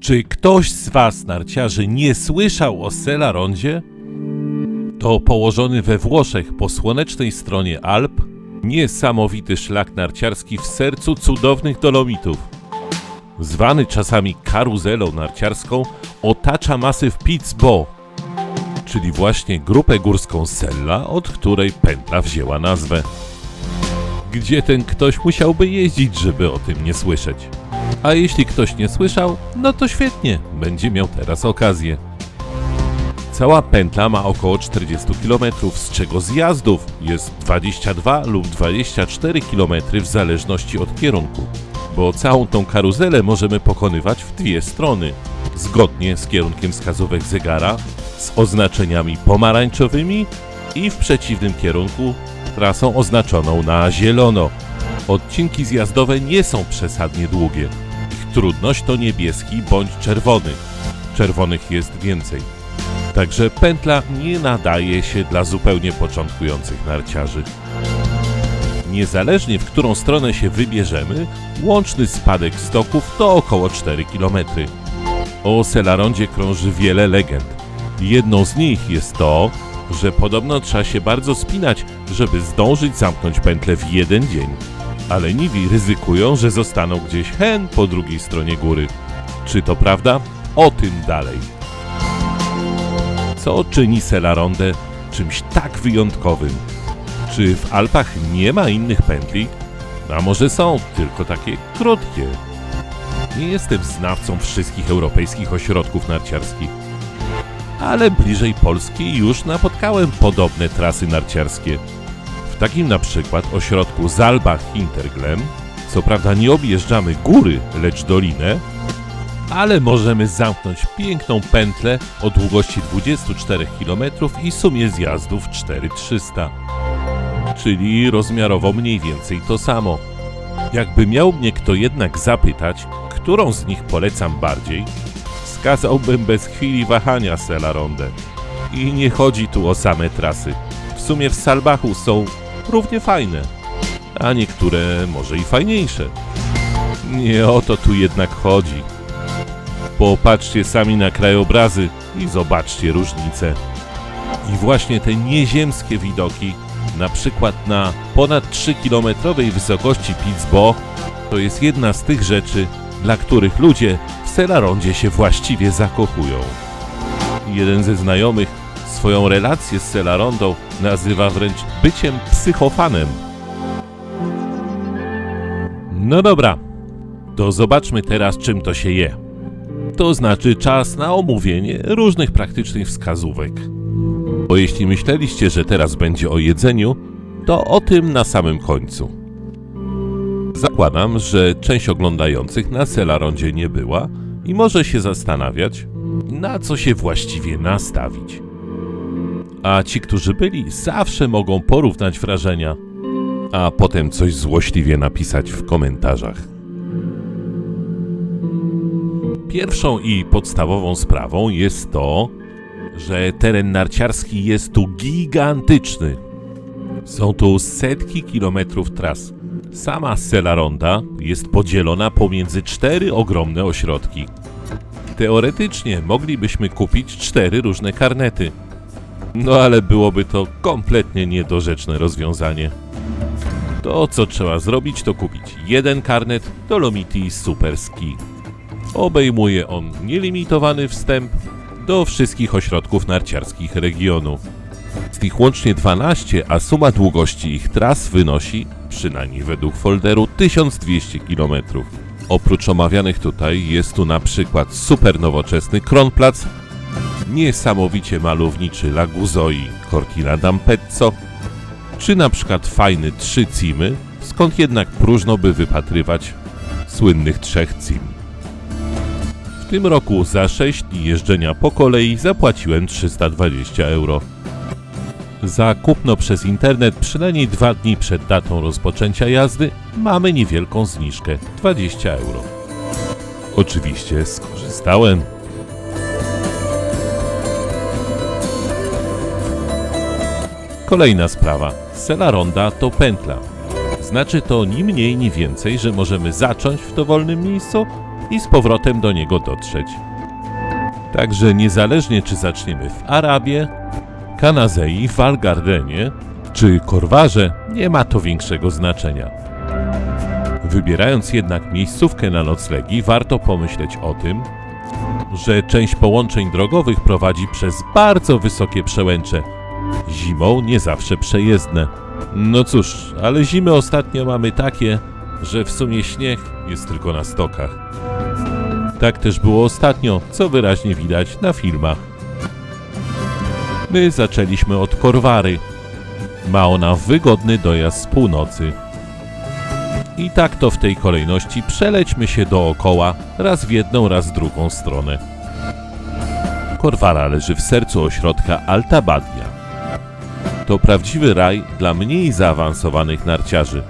Czy ktoś z Was, narciarzy, nie słyszał o Selarondzie? To położony we Włoszech po słonecznej stronie Alp niesamowity szlak narciarski w sercu cudownych Dolomitów. Zwany czasami karuzelą narciarską, otacza masyw Pitzbo, czyli właśnie grupę górską Sella, od której pętla wzięła nazwę. Gdzie ten ktoś musiałby jeździć, żeby o tym nie słyszeć? A jeśli ktoś nie słyszał, no to świetnie, będzie miał teraz okazję. Cała pętla ma około 40 km, z czego zjazdów jest 22 lub 24 km w zależności od kierunku, bo całą tą karuzelę możemy pokonywać w dwie strony, zgodnie z kierunkiem wskazówek zegara, z oznaczeniami pomarańczowymi i w przeciwnym kierunku trasą oznaczoną na zielono. Odcinki zjazdowe nie są przesadnie długie. Ich trudność to niebieski bądź czerwony. Czerwonych jest więcej. Także pętla nie nadaje się dla zupełnie początkujących narciarzy. Niezależnie w którą stronę się wybierzemy, łączny spadek stoków to około 4 km. O Selarondzie krąży wiele legend. Jedną z nich jest to, że podobno trzeba się bardzo spinać, żeby zdążyć zamknąć pętlę w jeden dzień. Ale niwi ryzykują, że zostaną gdzieś hen po drugiej stronie góry. Czy to prawda? O tym dalej. Co czyni Selarondę czymś tak wyjątkowym? Czy w Alpach nie ma innych pętli? A może są, tylko takie krótkie? Nie jestem znawcą wszystkich europejskich ośrodków narciarskich, ale bliżej Polski już napotkałem podobne trasy narciarskie. W takim na przykład ośrodku Zalbach Hinterglemm, co prawda nie objeżdżamy góry, lecz dolinę, ale możemy zamknąć piękną pętlę o długości 24 km i sumie zjazdów 4300, czyli rozmiarowo mniej więcej to samo. Jakby miał mnie kto jednak zapytać, którą z nich polecam bardziej, wskazałbym bez chwili wahania Selarondę. I nie chodzi tu o same trasy. W sumie w Salbachu są równie fajne, a niektóre może i fajniejsze. Nie o to tu jednak chodzi. Popatrzcie sami na krajobrazy i zobaczcie różnice. I właśnie te nieziemskie widoki, na przykład na ponad 3-kilometrowej wysokości Pitzbo, to jest jedna z tych rzeczy, dla których ludzie w Selarondzie się właściwie zakochują. Jeden ze znajomych swoją relację z Selarondą nazywa wręcz byciem psychofanem. No dobra, to zobaczmy teraz czym to się je. To znaczy czas na omówienie różnych praktycznych wskazówek. Bo jeśli myśleliście, że teraz będzie o jedzeniu, to o tym na samym końcu. Zakładam, że część oglądających na Selarondzie nie była i może się zastanawiać, na co się właściwie nastawić. A ci, którzy byli, zawsze mogą porównać wrażenia, a potem coś złośliwie napisać w komentarzach. Pierwszą i podstawową sprawą jest to, że teren narciarski jest tu gigantyczny. Są tu setki kilometrów tras. Sama Selaronda jest podzielona pomiędzy cztery ogromne ośrodki. Teoretycznie moglibyśmy kupić cztery różne karnety. No ale byłoby to kompletnie niedorzeczne rozwiązanie. To co trzeba zrobić to kupić jeden karnet Dolomiti Super Ski. Obejmuje on nielimitowany wstęp do wszystkich ośrodków narciarskich regionu. Z nich łącznie 12, a suma długości ich tras wynosi, przynajmniej według folderu, 1200 km. Oprócz omawianych tutaj jest tu na przykład super nowoczesny Kronplatz, niesamowicie malowniczy Laguzoi Cortina d'Ampezzo, czy na przykład fajny Trzy Cimy, skąd jednak próżno by wypatrywać słynnych trzech Cim. W tym roku za 6 dni jeżdżenia po kolei zapłaciłem 320 euro. Za kupno przez internet przynajmniej dwa dni przed datą rozpoczęcia jazdy mamy niewielką zniżkę 20 euro. Oczywiście skorzystałem. Kolejna sprawa. Sela ronda to pętla. Znaczy to ni mniej, ni więcej, że możemy zacząć w dowolnym miejscu, i z powrotem do niego dotrzeć. Także niezależnie czy zaczniemy w Arabie, Kanazei, Walgardenie czy Korwarze, nie ma to większego znaczenia. Wybierając jednak miejscówkę na noclegi, warto pomyśleć o tym, że część połączeń drogowych prowadzi przez bardzo wysokie przełęcze. Zimą nie zawsze przejezdne. No cóż, ale zimy ostatnio mamy takie, że w sumie śnieg jest tylko na stokach. Tak też było ostatnio, co wyraźnie widać na filmach. My zaczęliśmy od Korwary. Ma ona wygodny dojazd z północy. I tak to w tej kolejności przelećmy się dookoła, raz w jedną, raz w drugą stronę. Korwara leży w sercu ośrodka Alta Badia. To prawdziwy raj dla mniej zaawansowanych narciarzy.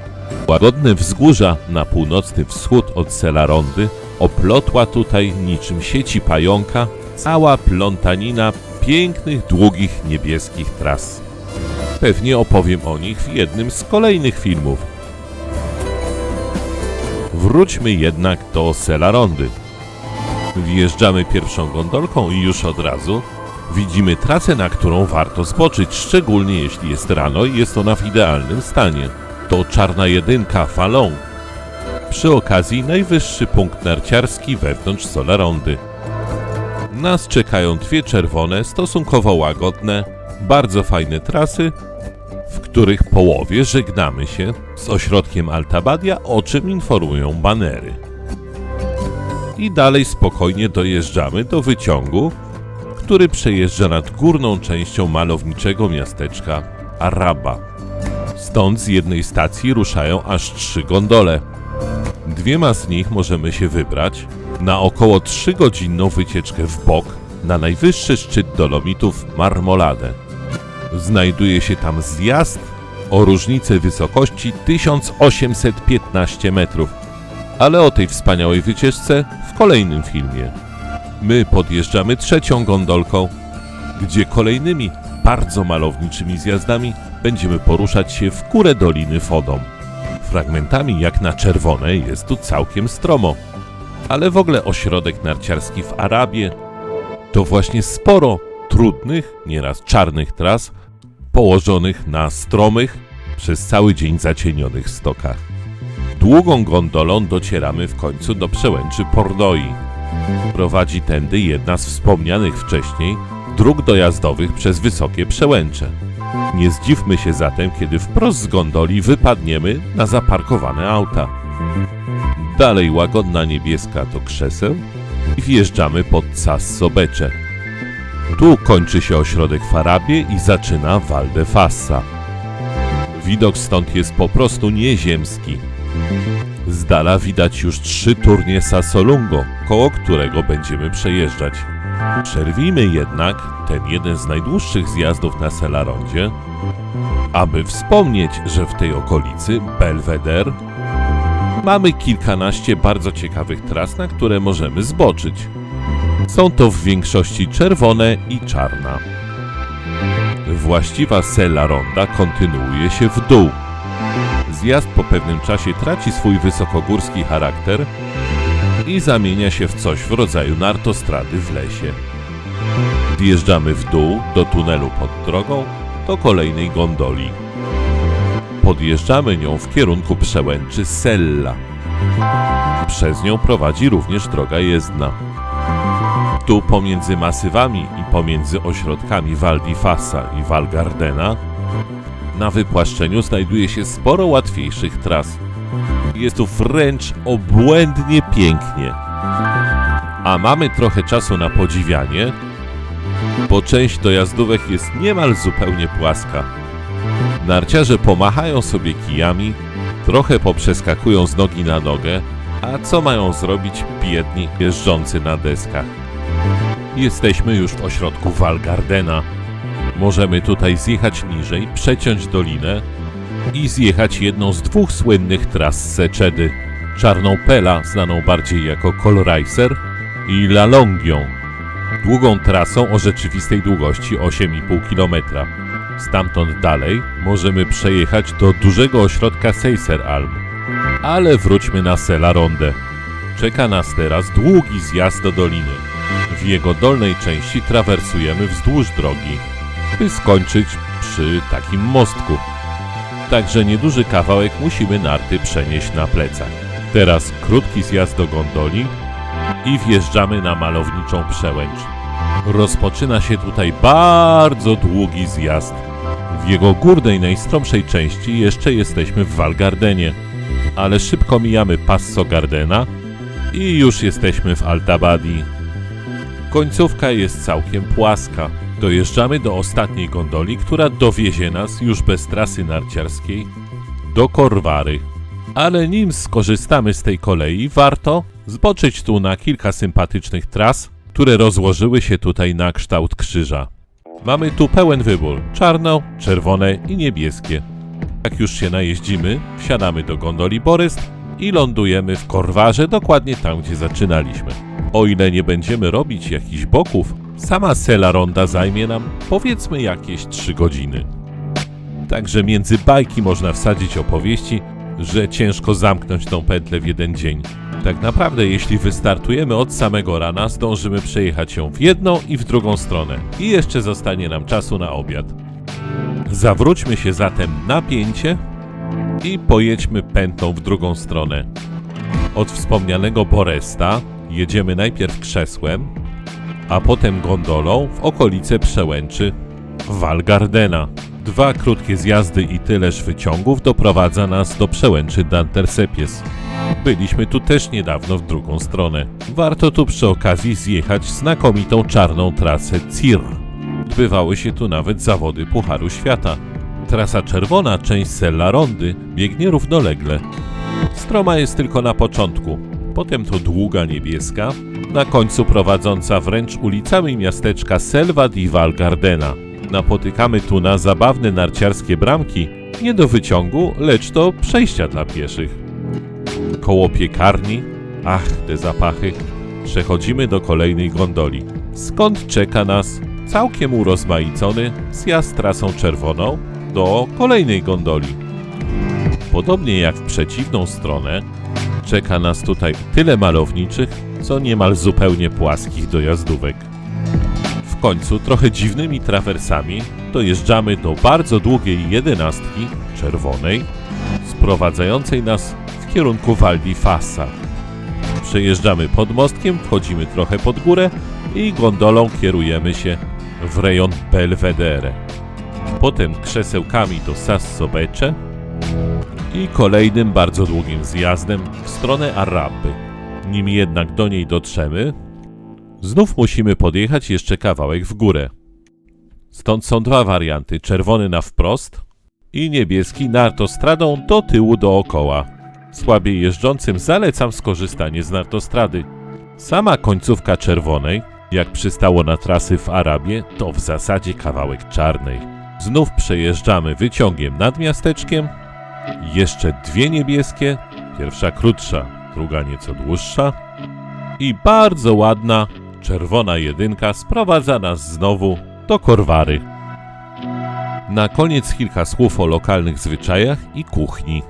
Łagodne wzgórza na północny wschód od Selarondy oplotła tutaj niczym sieci pająka cała plątanina pięknych, długich, niebieskich tras. Pewnie opowiem o nich w jednym z kolejnych filmów. Wróćmy jednak do Selarondy. Wjeżdżamy pierwszą gondolką i już od razu widzimy trasę, na którą warto zboczyć, szczególnie jeśli jest rano i jest ona w idealnym stanie. To czarna jedynka Falon. Przy okazji najwyższy punkt narciarski wewnątrz Solarondy. Nas czekają dwie czerwone, stosunkowo łagodne, bardzo fajne trasy, w których połowie żegnamy się z ośrodkiem Altabadia, o czym informują banery. I dalej spokojnie dojeżdżamy do wyciągu, który przejeżdża nad górną częścią malowniczego miasteczka Araba. Stąd z jednej stacji ruszają aż trzy gondole. Dwiema z nich możemy się wybrać na około 3-godzinną wycieczkę w bok na najwyższy szczyt Dolomitów Marmoladę. Znajduje się tam zjazd o różnicę wysokości 1815 metrów. Ale o tej wspaniałej wycieczce w kolejnym filmie. My podjeżdżamy trzecią gondolką, gdzie kolejnymi bardzo malowniczymi zjazdami będziemy poruszać się w górę Doliny Fodom. Fragmentami jak na czerwone jest tu całkiem stromo. Ale w ogóle ośrodek narciarski w Arabie to właśnie sporo trudnych, nieraz czarnych tras, położonych na stromych, przez cały dzień zacienionych stokach. Długą gondolą docieramy w końcu do przełęczy Pordoi. Prowadzi tędy jedna z wspomnianych wcześniej dróg dojazdowych przez wysokie przełęcze. Nie zdziwmy się zatem, kiedy wprost z gondoli wypadniemy na zaparkowane auta. Dalej łagodna niebieska to krzeseł i wjeżdżamy pod Sassobecze. Tu kończy się ośrodek w Arabie i zaczyna Val de Fassa. Widok stąd jest po prostu nieziemski. Z dala widać już trzy turnie Sassolungo, koło którego będziemy przejeżdżać. Przerwijmy jednak ten jeden z najdłuższych zjazdów na Selarondzie, aby wspomnieć, że w tej okolicy Belvedere mamy kilkanaście bardzo ciekawych tras, na które możemy zboczyć. Są to w większości czerwone i czarna. Właściwa Sella Ronda kontynuuje się w dół. Zjazd po pewnym czasie traci swój wysokogórski charakter i zamienia się w coś w rodzaju nartostrady w lesie. Wjeżdżamy w dół do tunelu pod drogą do kolejnej gondoli. Podjeżdżamy nią w kierunku przełęczy Sella. Przez nią prowadzi również droga jezdna. Tu pomiędzy masywami i pomiędzy ośrodkami Val di Fassa i Val Gardena na wypłaszczeniu znajduje się sporo łatwiejszych tras. Jest tu wręcz obłędnie pięknie. A mamy trochę czasu na podziwianie, bo część dojazdówek jest niemal zupełnie płaska. Narciarze pomachają sobie kijami, trochę poprzeskakują z nogi na nogę, a co mają zrobić biedni jeżdżący na deskach? Jesteśmy już w ośrodku Val Gardena. Możemy tutaj zjechać niżej, przeciąć dolinę i zjechać jedną z dwóch słynnych tras Seczedy. Czarną Pela, znaną bardziej jako Kolreiser i La Longią. Długą trasą o rzeczywistej długości 8,5 km. Stamtąd dalej możemy przejechać do dużego ośrodka Seyser Alm. Ale wróćmy na Sela Rondę. Czeka nas teraz długi zjazd do doliny. W jego dolnej części trawersujemy wzdłuż drogi, by skończyć przy takim mostku. Także nieduży kawałek musimy narty przenieść na plecach. Teraz krótki zjazd do gondoli i wjeżdżamy na malowniczą przełęcz. Rozpoczyna się tutaj bardzo długi zjazd. W jego górnej, najstromszej części jeszcze jesteśmy w Walgardenie, ale szybko mijamy Passo Gardena i już jesteśmy w Altabadi. Końcówka jest całkiem płaska. Dojeżdżamy do ostatniej gondoli, która dowiezie nas już bez trasy narciarskiej do Korwary. Ale nim skorzystamy z tej kolei, warto zboczyć tu na kilka sympatycznych tras, które rozłożyły się tutaj na kształt krzyża. Mamy tu pełen wybór: czarno, czerwone i niebieskie. Jak już się najeździmy, wsiadamy do gondoli Boryst i lądujemy w Korwarze, dokładnie tam, gdzie zaczynaliśmy. O ile nie będziemy robić jakichś boków, sama sela ronda zajmie nam powiedzmy jakieś 3 godziny. Także między bajki można wsadzić opowieści, że ciężko zamknąć tą pętlę w jeden dzień. Tak naprawdę, jeśli wystartujemy od samego rana, zdążymy przejechać ją w jedną i w drugą stronę. I jeszcze zostanie nam czasu na obiad. Zawróćmy się zatem na pięcie i pojedźmy pętlą w drugą stronę. Od wspomnianego Boresta jedziemy najpierw krzesłem, a potem gondolą w okolice przełęczy Walgardena. Dwa krótkie zjazdy i tyleż wyciągów doprowadza nas do przełęczy Dantersepies. Byliśmy tu też niedawno w drugą stronę. Warto tu przy okazji zjechać znakomitą czarną trasę CIR. Odbywały się tu nawet zawody Pucharu Świata. Trasa czerwona, część Sella Rondy, biegnie równolegle. Stroma jest tylko na początku, potem to długa niebieska, na końcu prowadząca wręcz ulicami miasteczka Selva di Val Gardena. Napotykamy tu na zabawne narciarskie bramki, nie do wyciągu, lecz do przejścia dla pieszych. Koło piekarni, ach, te zapachy, przechodzimy do kolejnej gondoli, skąd czeka nas całkiem urozmaicony zjazd trasą czerwoną do kolejnej gondoli. Podobnie jak w przeciwną stronę, czeka nas tutaj tyle malowniczych, co niemal zupełnie płaskich dojazdówek. W końcu trochę dziwnymi trawersami dojeżdżamy do bardzo długiej jedenastki czerwonej, sprowadzającej nas w kierunku Val di Fassa. Przejeżdżamy pod mostkiem, wchodzimy trochę pod górę i gondolą kierujemy się w rejon Belvedere. Potem krzesełkami do Sasso Becce i kolejnym bardzo długim zjazdem w stronę Araby. Nim jednak do niej dotrzemy, znów musimy podjechać jeszcze kawałek w górę. Stąd są dwa warianty: czerwony na wprost i niebieski nartostradą do tyłu dookoła. Słabiej jeżdżącym zalecam skorzystanie z nartostrady. Sama końcówka czerwonej, jak przystało na trasy w Arabie, to w zasadzie kawałek czarnej. Znów przejeżdżamy wyciągiem nad miasteczkiem, jeszcze dwie niebieskie, pierwsza krótsza, druga nieco dłuższa i bardzo ładna czerwona jedynka sprowadza nas znowu do Korwary. Na koniec kilka słów o lokalnych zwyczajach i kuchni.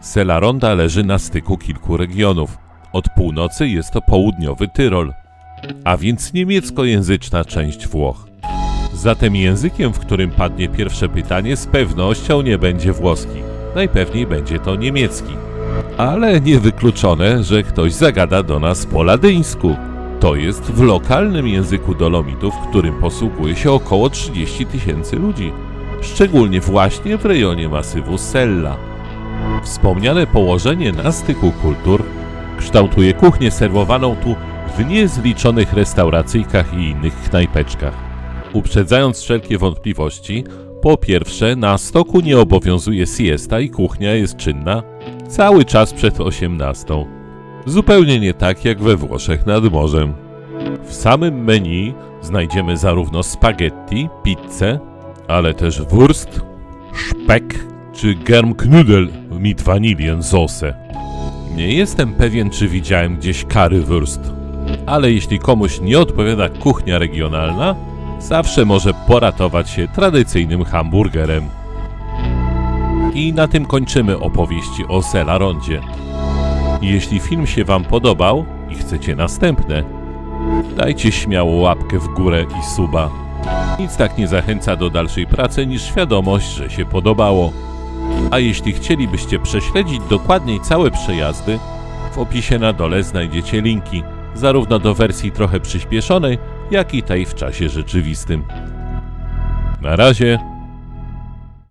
Sela Ronda leży na styku kilku regionów. Od północy jest to południowy Tyrol, a więc niemieckojęzyczna część Włoch. Zatem językiem, w którym padnie pierwsze pytanie, z pewnością nie będzie włoski. Najpewniej będzie to niemiecki. Ale niewykluczone, że ktoś zagada do nas po ladyńsku. To jest w lokalnym języku Dolomitów, którym posługuje się około 30 tysięcy ludzi. Szczególnie właśnie w rejonie masywu Sella. Wspomniane położenie na styku kultur kształtuje kuchnię serwowaną tu w niezliczonych restauracyjkach i innych knajpeczkach. Uprzedzając wszelkie wątpliwości, po pierwsze, na stoku nie obowiązuje siesta i kuchnia jest czynna cały czas przed 18. Zupełnie nie tak jak we Włoszech nad morzem. W samym menu znajdziemy zarówno spaghetti, pizzę, ale też wurst, szpek czy germknudel mit vanillensauce. Nie jestem pewien, czy widziałem gdzieś currywurst, ale jeśli komuś nie odpowiada kuchnia regionalna, zawsze może poratować się tradycyjnym hamburgerem. I na tym kończymy opowieści o Selarondzie. Jeśli film się Wam podobał i chcecie następne, dajcie śmiało łapkę w górę i suba. Nic tak nie zachęca do dalszej pracy niż świadomość, że się podobało. A jeśli chcielibyście prześledzić dokładniej całe przejazdy, w opisie na dole znajdziecie linki, zarówno do wersji trochę przyspieszonej, jak i tej w czasie rzeczywistym. Na razie.